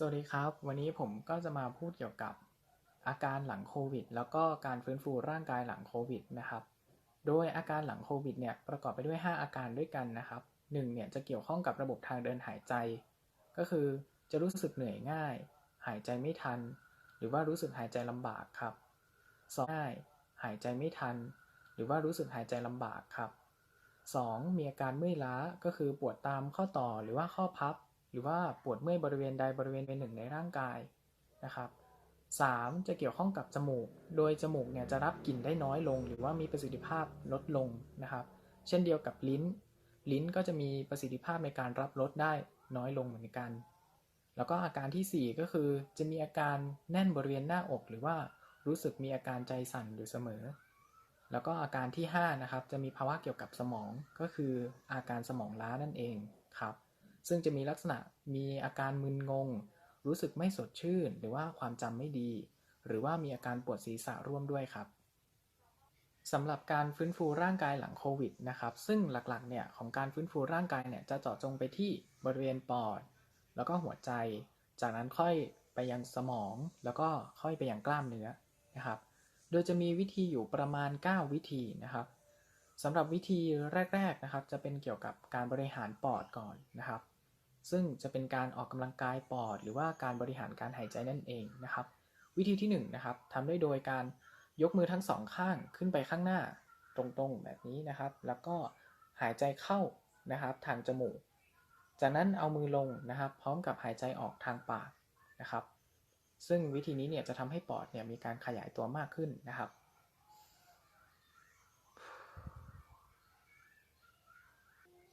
สวัสดีครับ วันนี้ผมก็จะมาพูดเกี่ยวกับอาการหลังโควิด แล้วก็การฟื้นฟูร่างกายหลังโควิดนะครับ โดยอาการหลังโควิดเนี่ยประกอบไปด้วย 5 อาการด้วยกันนะครับ1เนี่ยจะเกี่ยวข้องกับระบบทางเดินหายใจ ก็คือจะรู้สึกเหนื่อยง่าย หายใจไม่ทัน หรือว่ารู้สึกหายใจลำบากครับสองง่ายหายใจไม่ทัน หรือว่ารู้สึกหายใจลำบากครับ 2. มีอาการเมื่อยล้าก็คือปวดตามข้อต่อหรือว่าข้อพับ หรือว่าปวดเมื่อยบริเวณใดบริเวณหนึ่งในร่างกายนะครับ 3. จะเกี่ยวข้องกับจมูก โดยจมูกเนี่ยจะรับกลิ่นได้น้อยลง หรือว่ามีประสิทธิภาพลดลงนะครับ เช่นเดียวกับลิ้น ลิ้นก็จะมีประสิทธิภาพในการรับรสได้น้อยลงเหมือนกัน แล้วก็อาการทีสี่4 ก็คือ จะมีอาการแน่นบริเวณหน้าอก หรือว่ารู้สึกมีอาการใจสั่นอยู่เสมอ แล้วก็อาการที่5นะครับจะมีภาวะเกี่ยวกับสมองก็คืออาการสมองล้านั่นเองครับ ซึ่งจะมีลักษณะมีอาการมึนงง รู้สึกไม่สดชื่น หรือว่าความจำไม่ดี หรือว่ามีอาการปวดศีรษะร่วมด้วยครับสำหรับการฟื้นฟูร่างกายหลังโควิดนะครับ ซึ่งหลักๆเนี่ยของการฟื้นฟูร่างกายเนี่ยจะเจาะจงไปที่บริเวณปอด แล้วก็หัวใจ จากนั้นค่อยไปยังสมอง แล้วก็ค่อยไปยังกล้ามเนื้อนะครับ โดยจะมีวิธีอยู่ประมาณ 9 วิธีนะครับสำหรับวิธีแรก ๆนะครับ จะเป็นเกี่ยวกับการบริหารปอดก่อนนะครับ ซึ่งจะเป็นการออกกำลังกายปอด หรือว่าการบริหารการหายใจนั่นเองนะครับ วิธีที่1นงนะครับทำได้โดยการยกมือทั้งสองข้างขึ้นไปข้างหน้าตรงๆแบบนี้นะครับ แล้วก็หายใจเข้านะครับทางจมูก จากนั้นเอามือลงนะครับ พร้อมกับหายใจออกทางปากนะครับ ซึ่งวิธีนี้เนี่ยจะทำให้ปอดเนี่ยมีการขยายตัวมากขึ้นนะครับ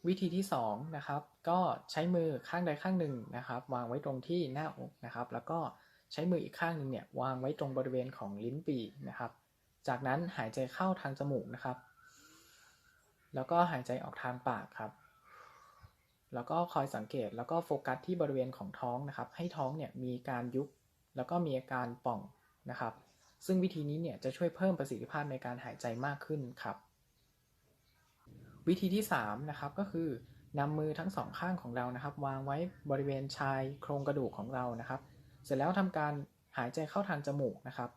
วิธีที่2นะครับก็ใช้มือข้างใดข้างหนึ่งนะครับ วางไว้ตรงที่หน้าอกนะครับ แล้วก็ใช้มืออีกข้างหนึ่งเนี่ยวางไว้ตรงบริเวณของลิ้นปีนะครับ จากนั้นหายใจเข้าทางจมูกนะครับ แล้วก็หายใจออกทางปากครับ แล้วก็คอยสังเกตแล้วก็โฟกัสที่บริเวณของท้องนะครับ ให้ท้องเนี่ยมีการยุบแล้วก็มีอาการป่องนะครับ ซึ่งวิธีนี้เนี่ยจะช่วยเพิ่มประสิทธิภาพในการหายใจมากขึ้นครับ วิธีที่3นะครับก็คือนำมือทั้งสองข้างของเรานะครับ วางไว้บริเวณชายโครงกระดูกของเรานะครับ เสร็จแล้วทำการหายใจเข้าทางจมูกนะครับ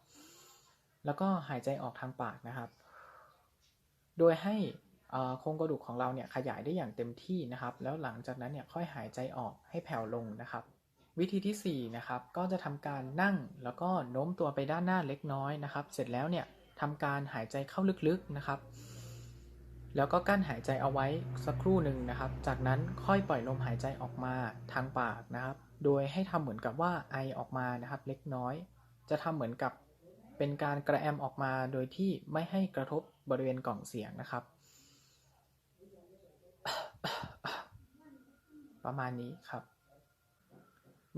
แล้วก็หายใจออกทางปากนะครับ โดยให้โครงกระดูกของเราเนี่ยขยายได้อย่างเต็มที่นะครับ แล้วหลังจากนั้นเนี่ยค่อยหายใจออกให้แผ่วลงนะครับ วิธีที่4นะครับก็จะทำการนั่งแล้วก็โน้มตัวไปด้านหน้าเล็กน้อยนะครับ เสร็จแล้วเนี่ยทำการหายใจเข้าลึกๆนะครับ แล้วก็กั้นหายใจเอาไว้สักครู่หนึ่งนะครับ จากนั้นค่อยปล่อยลมหายใจออกมาทางปากนะครับ โดยให้ทำเหมือนกับว่าไอออกมานะครับ เล็กน้อย จะทำเหมือนกับเป็นการกระแอมออกมาโดยที่ไม่ให้กระทบบริเวณกล่องเสียงนะครับ ประมาณนี้ครับ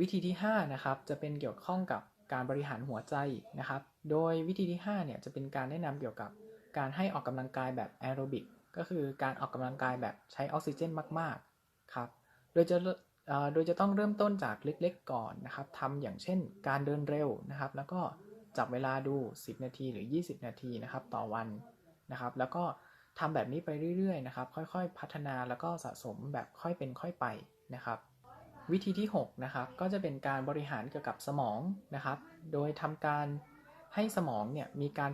วิธีที่ 5 นะครับ จะเป็นเกี่ยวข้องกับการบริหารหัวใจนะครับ โดยวิธีที่ 5 เนี่ยจะเป็นการแนะนำเกี่ยวกับการให้ออกกำลังกายแบบแอโรบิก ก็คือการออกกำลังกายแบบใช้ออกซิเจนมากๆครับ โดยจะโดยจะต้องเริ่มต้นจากเล็กๆก่อนนะครับทำอย่างเช่นการเดินเร็วนะครับ แล้วก็จับเวลาดู 10 นาทีหรือ 20 นาทีนะครับต่อวันนะครับ แล้วก็ทำแบบนี้ไปเรื่อยๆนะครับ ค่อยๆ พัฒนาแล้วก็สะสมแบบค่อยเป็นค่อยไปนะครับ วิธีที่6นะครับก็จะเป็นการบริหารเกี่ยวกับสมองนะครับ โดยทำการให้สมองเนี่ยมีการ